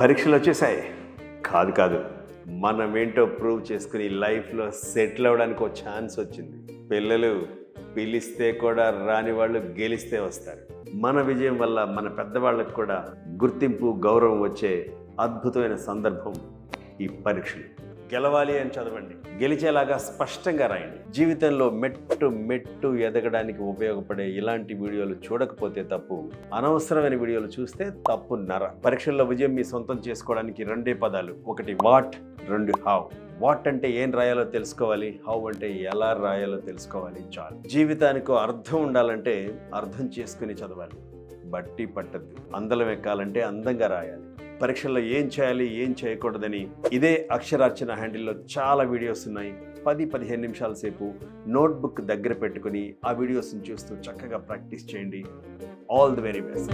పరీక్షలు వచ్చేసాయి. కాదు కాదు. మనం ఏంటో ప్రూవ్ చేసుకుని లైఫ్లో సెటిల్ అవ్వడానికి ఒక ఛాన్స్ వచ్చింది. పిల్లలు పిలిస్తే కూడా రాని వాళ్ళు గెలిస్తే వస్తారు. మన విజయం వల్ల మన పెద్దవాళ్ళకు కూడా గుర్తింపు గౌరవం వచ్చే అద్భుతమైన సందర్భం ఈ పరీక్షలు. గెలవాలి అని చదవండి. గెలిచేలాగా స్పష్టంగా రాయండి. జీవితంలో మెట్టు మెట్టు ఎదగడానికి ఉపయోగపడే ఇలాంటి వీడియోలు చూడకపోతే తప్పు. అనవసరమైన వీడియోలు చూస్తే తప్పు నర. పరీక్షల్లో విజయం మీ సొంతం చేసుకోవడానికి రెండే పదాలు. ఒకటి వాట్ రెండు హౌ. వాట్ అంటే ఏం రాయాలో తెలుసుకోవాలి. హౌ అంటే ఎలా రాయాలో తెలుసుకోవాలి. చాలు. జీవితానికి అర్థం ఉండాలంటే అర్థం చేసుకుని చదవాలి. బట్టి పట్టద్దు. అందలం ఎక్కాలంటే అందంగా రాయాలి. పరీక్షల్లో ఏం చేయాలి ఏం చేయకూడదని ఇదే అక్షరార్చన హ్యాండిల్లో చాలా వీడియోస్ ఉన్నాయి. పది పదిహేను నిమిషాల సేపు నోట్బుక్ దగ్గర పెట్టుకుని ఆ వీడియోస్ని చూస్తూ చక్కగా ప్రాక్టీస్ చేయండి. All the very best